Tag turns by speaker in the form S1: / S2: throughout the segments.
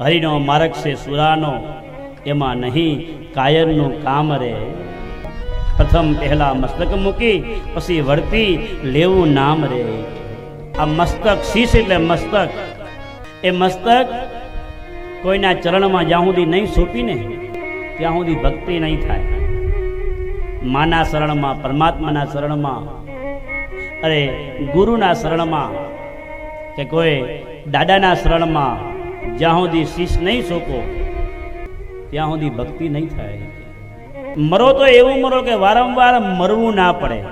S1: હરિનો માર્ગ છે સુરાનો, એમાં નહીં કાયરનું કામ રે. પ્રથમ પહેલા મસ્તક મૂકી, પછી વર્તી લેવું નામ રે. આ મસ્તક શીશ એટલે મસ્તક. એ મસ્તક કોઈના ચરણમાં જ્યાં સુધી નહીં સોંપીને ત્યાં સુધી ભક્તિ નહીં થાય. માના શરણમાં, પરમાત્માના શરણમાં, અરે ગુરુના શરણમાં કે કોઈ દાદાના શરણમાં જ્યાં સુધી શીશ નહીં સોકો ત્યાં સુધી ભક્તિ નહીં થાય મરો તો એવું મરો કે વારંવાર મરવું ના પડે.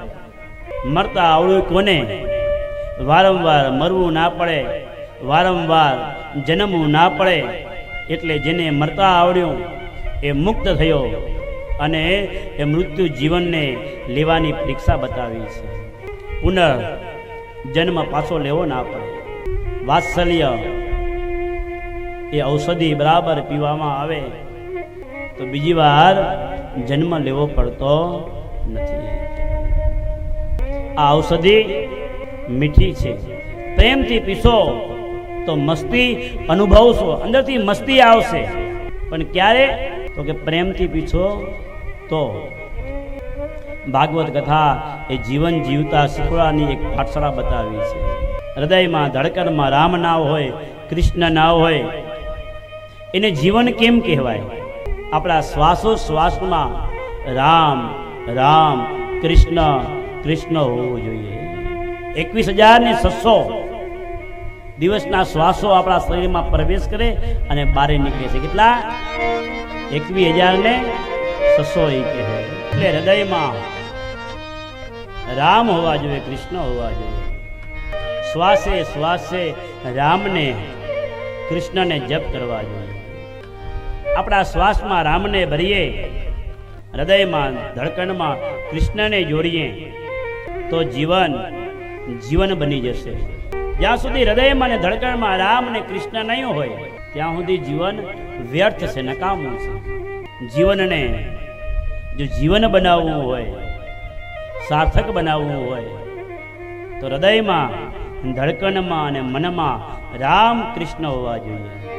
S1: મરતા આવડું કોને? વારંવાર મરવું ના પડે. વારંવાર જન્મવું ના પડે. એટલે જેને મરતા આવડ્યું, એ મુક્ત થયો અને એ મૃત્યુ જીવનને લેવાની પરીક્ષા બતાવી છે. પુનઃ જન્મ પાછો લેવો ના પડે. વાત્સલ્ય એ ઔષધિ બરાબર પીવામાં આવે, તો બીજી વાર જન્મ લેવો પડતો નથી. આ ઔષધિ મીઠી છે. પ્રેમથી પીશો તો મસ્તી અનુભવશો, અંદરથી મસ્તી આવશે. પણ ક્યારે? તો કે પ્રેમથી પીછો તો. ભાગવત કથા એ જીવન જીવતા શીખવાની એક પાઠશાળા બતાવી છે. હૃદયમાં ધડકનમાં રામ ના હોય, કૃષ્ણ ના હોય એને જીવન કેમ કહેવાય? આપણા શ્વાસો શ્વાસમાં રામ રામ, કૃષ્ણ કૃષ્ણ હોવું જોઈએ. એકવીસ હજાર ને છસો દિવસના શ્વાસો આપણા શરીરમાં પ્રવેશ કરે અને બારે નીકળે છે. કેટલા? એકવીસ હજાર ને છસો એ કહે. એટલે હૃદયમાં રામ હોવા જોઈએ, કૃષ્ણ હોવા જોઈએ. શ્વાસે શ્વાસે રામને કૃષ્ણને જપ કરવા જોઈએ. આપણા શ્વાસમાં રામને ભરીએ, હૃદયમાં ધડકણમાં કૃષ્ણને જોડીએ, તો જીવન જીવન બની જશે. જ્યાં સુધી હૃદયમાં ને ધડકણમાં રામ ને કૃષ્ણ નહીં હોય, ત્યાં સુધી જીવન વ્યર્થ છે, નકામું છે. જીવનને જો જીવન બનાવવું હોય, સાર્થક બનાવવું હોય, તો હૃદયમાં, ધડકણમાં અને મનમાં રામ કૃષ્ણ હોવા જોઈએ.